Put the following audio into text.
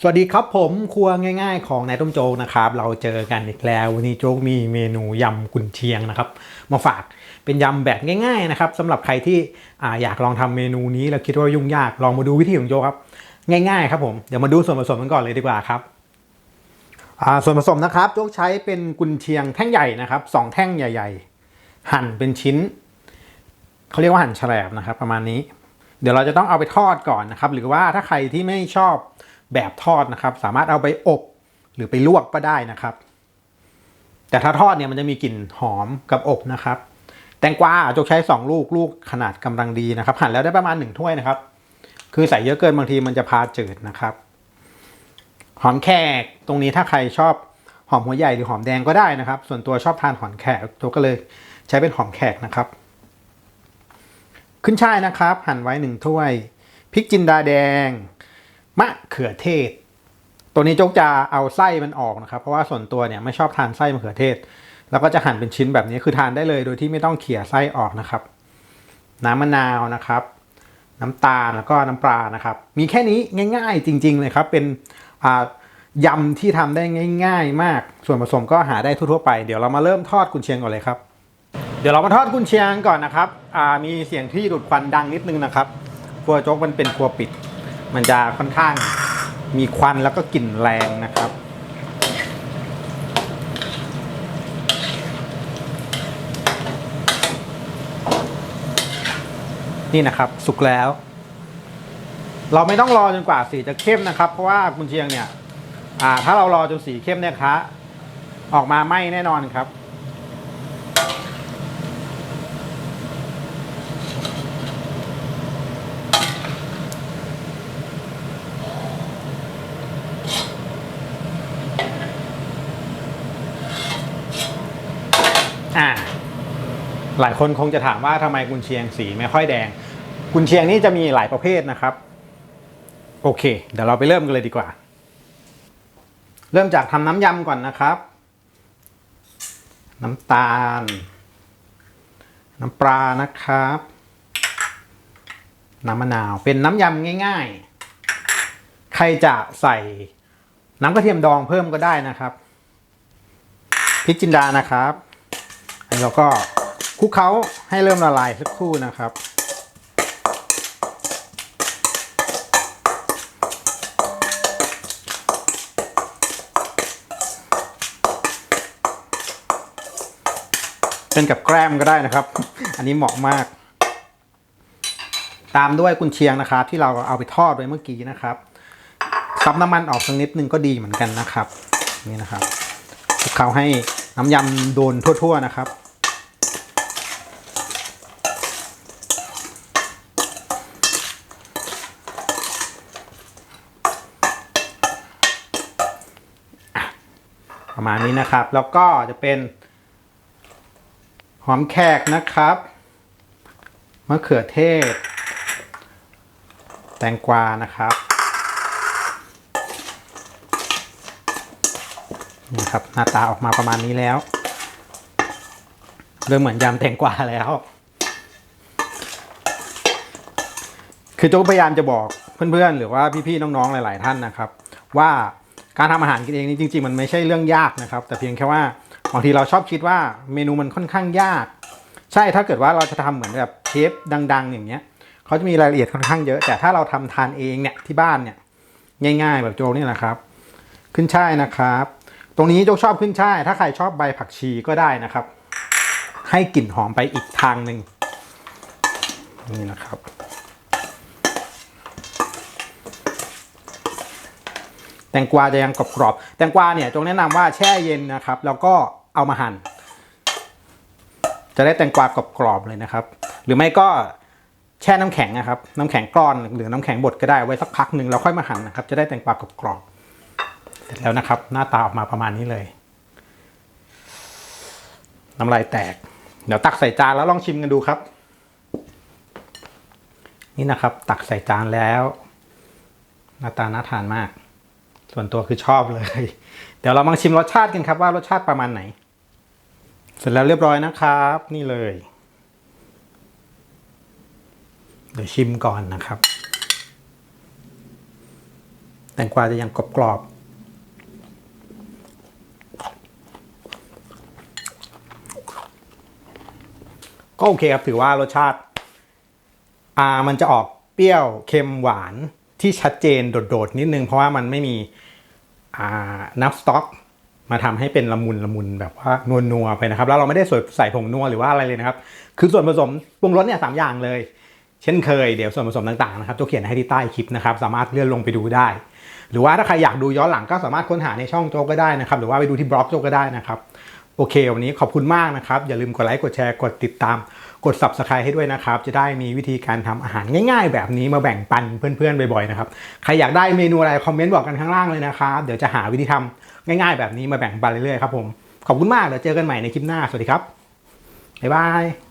สวัสดีครับผมครัวง่ายๆ ของนายต้มโจ๊กนะครับ เราเจอกันอีกแล้ว วันนี้โจ๊กมีเมนูยำกุนเชียงนะครับ มาฝากเป็นยำแบบง่าย ๆนะครับสำหรับใครที่ออยากลองทำเมนูนี้แล้วคิดว่ายุ่งยากลองมาดูวิธีของโจ๊กครับ ง่ายๆครับผมเดี๋ยวมาดูส่วนผสมกันก่อนเลยดีกว่าครับส่วนผสมนะครับโจ๊กใช้เป็นกุนเชียงแท่งใหญ่นะครับสองแท่งใหญ่ ๆ หั่นเป็นชิ้นเขาเรียกว่าหั่นแฉลบนะครับ ประมาณนี้ เดี๋ยวเราจะต้องเอาไปทอดก่อนนะครับ หรือว่าถ้าใครที่ไม่ชอบ แบบทอดนะครับ สามารถเอาไปอบหรือไปลวกก็ได้นะครับ แต่ถ้าทอดเนี่ยมันจะมีกลิ่นหอมกับอบนะครับ แตงกวาจกใช้ 2 ลูกลูกขนาดกำลังดีนะครับหั่นแล้วได้ประมาณ 1 ถ้วยนะครับ คือใส่เยอะเกินบางทีมันจะพาจืดนะครับหอมแขกตรงนี้ถ้าใครชอบหอมหัวใหญ่หรือหอมแดงก็ได้นะครับ ส่วนตัวชอบทานหอมแขกตัวก็เลยใช้เป็นหอมแขกนะครับ ขึ้นช่ายนะครับ หั่นไว้หนึ่งถ้วยพริกจินดาแดง มะเขือเทศ ตัวนี้โจ๊กจะเอาไส้มันออกนะครับ เพราะว่าส่วนตัวเนี่ยไม่ชอบทานไส้มะเขือเทศ แล้วก็จะหั่นเป็นชิ้นแบบนี้คือทานได้เลย โดยที่ไม่ต้องเขี่ยไส้ออกนะครับ น้ำมะนาวนะครับ น้ำตาลแล้วก็น้ำปลานะครับ มีแค่นี้ง่าย ๆ จริง ๆ เลยครับ เป็นยำที่ทำได้ง่าย ๆ มาก ส่วนผสมก็หาได้ทั่วๆไป เดี๋ยวเรามาเริ่มทอดกุนเชียงก่อนเลยครับ เดี๋ยวเรามาทอดกุนเชียงก่อนนะครับมีเสียงที่ดูดควันดังนิดนึงนะครับครัวโจ๊กมันเป็นครัวปิด มันจะค่อนข้างมีควันแล้วก็กลิ่นแรงนะครับ นี่นะครับสุกแล้ว เราไม่ต้องรอจนกว่าสีจะเข้มนะครับ เพราะว่ากุนเชียงเนี่ยอ่าถ้าเรารอจนสีเข้มเนี่ยคะออกมาไหม้แน่นอนครับ อ่า หลายคนคงจะถามว่าทำไมกุนเชียงสีไม่ค่อยแดง กุนเชียงนี่จะมีหลายประเภทนะครับ โอเค เดี๋ยวเราไปเริ่มกันเลยดีกว่า เริ่มจากทำน้ำยำก่อนนะครับ น้ำตาล น้ำปลานะครับ น้ำมะนาวเป็นน้ำยำง่าย ๆ ใครจะใส่น้ำกระเทียมดองเพิ่มก็ได้นะครับพริกจินดานะครับ แล้วก็ คลุกเคล้าให้เริ่มละลายสักครู่นะครับ เป็นกับแกล้มก็ได้นะครับ อันนี้เหมาะมาก ตามด้วยกุนเชียงนะครับ ที่เราเอาไปทอดไว้เมื่อกี้นะครับซับน้ำมันออกสักนิดนึงก็ดีเหมือนกันนะครับ นี่นะครับคลุกเคล้าให้น้ำยำโดนทั่ว ๆ นะครับ ประมาณนี้นะครับ แล้วก็จะเป็น หอมแขกนะครับมะเขือเทศ แตงกวานะครับนี่ครับหน้าตาออกมาประมาณนี้แล้วเริ่มเหมือนยำแตงกวาแล้ว คือโจ๊กพยายามจะบอกเพื่อนๆ หรือว่าพี่ๆ น้องๆ หลาย ๆ ท่านนะครับ ว่า การทำอาหารกินเองนี่จริง ๆ มันไม่ใช่เรื่องยากนะครับ แต่เพียงแค่ว่าบางทีเราชอบคิดว่าเมนูมันค่อนข้างยาก ใช่ถ้าเกิดว่าเราจะทำเหมือนแบบเชฟดัง ๆ อย่างเงี้ยเขาจะมีรายละเอียดค่อนข้างเยอะ แต่ถ้าเราทำทานเองเนี่ยที่บ้านเนี่ยง่าย ๆ แบบโจนี่แหละครับ ขึ้นช่ายนะครับ ตรงนี้โจชอบขึ้นช่าย ถ้าใครชอบใบผักชีก็ได้นะครับ ให้กลิ่นหอมไปอีกทางหนึ่งนี่นะครับ แตงกวาจะยังกรอบๆแตงกวาเนี่ยจงแนะนำว่าแช่เย็นนะครับ แล้วก็เอามาหั่น จะได้แตงกวากรอบๆเลยนะครับ หรือไม่ก็แช่น้ำแข็งนะครับ น้ำแข็งกร่อนหรือน้ำแข็งบดก็ได้ไว้สักพักหนึ่งแล้วค่อยมาหั่นนะครับ จะได้แตงกวากรอบๆเสร็จแล้วนะครับ หน้าตาออกมาประมาณนี้เลย น้ำลายแตก เดี๋ยวตักใส่จานแล้วลองชิมกันดูครับ นี่นะครับ ตักใส่จานแล้วหน้าตาน่าทานมาก ส่วนตัวคือชอบเลย เดี๋ยวเรามาชิมรสชาติกันครับว่ารสชาติประมาณไหน เสร็จแล้วเรียบร้อยนะครับ นี่เลย เดี๋ยวชิมก่อนนะครับ แตงกวาจะยังกรอบๆก็โอเคครับถือว่ารสชาติ อ่ามันจะออกเปรี้ยวเค็มหวานที่ชัดเจนโดดๆนิดนึงเพราะว่ามันไม่มี น้ำสต๊อกมาทำให้เป็นละมุนละมุนแบบว่านวลนัวๆไปนะครับ แล้วเราไม่ได้ใส่ผงนัวหรือว่าอะไรเลยนะครับ คือส่วนผสมปรุงรสเนี่ยสามอย่างเลย เช่นเคยเดี๋ยวส่วนผสมต่างๆนะครับจะเขียนให้ที่ใต้คลิปนะครับ สามารถเลื่อนลงไปดูได้ หรือว่าถ้าใครอยากดูย้อนหลังก็สามารถค้นหาในช่องโจกก็ได้นะครับ หรือว่าไปดูที่บล็อกโจกก็ได้นะครับ โอเค วันนี้ขอบคุณมากนะครับ อย่าลืมกดไลค์กดแชร์กดติดตาม กด subscribe ให้ด้วยนะครับ จะได้มีวิธีการทำอาหารง่ายๆ แบบนี้มาแบ่งปันเพื่อนๆบ่อยๆนะครับใครอยากได้เมนูอะไรคอมเมนต์บอกกันข้างล่างเลยนะครับเดี๋ยวจะหาวิธีทำง่ายๆ แบบนี้มาแบ่งปันเรื่อยๆครับผมขอบคุณมากเดี๋ยวเจอกันใหม่ในคลิปหน้าสวัสดีครับบ๊ายบาย